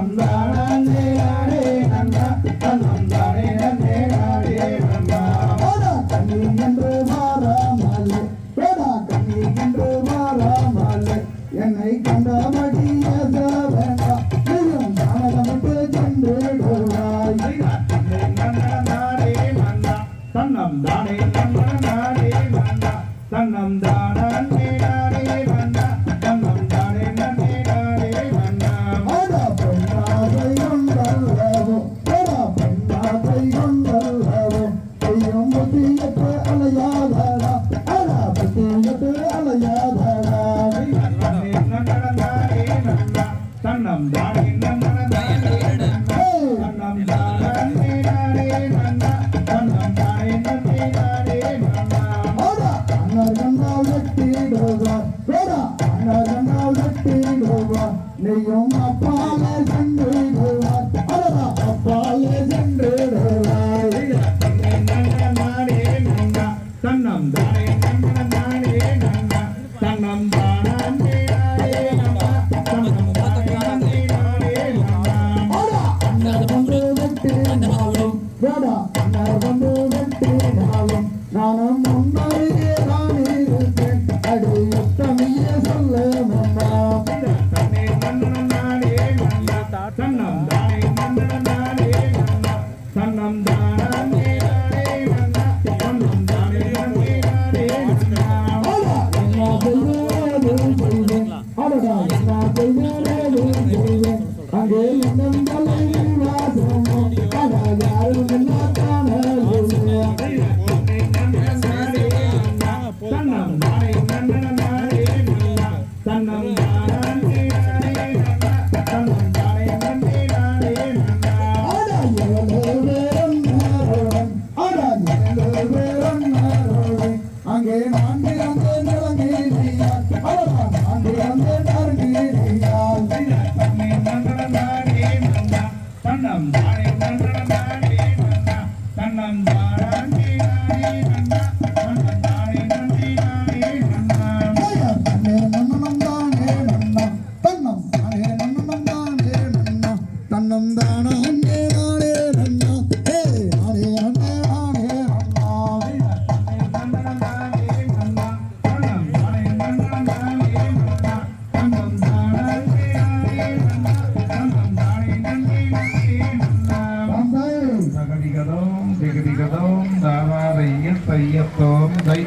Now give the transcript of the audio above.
I'm not. நீயும் அப்பாலே சென்று அப்பாலே சென்று தன்னம் தானே தன்னம் நானும் முன்னாடி ¡Gracias! ஐயப்பம் தை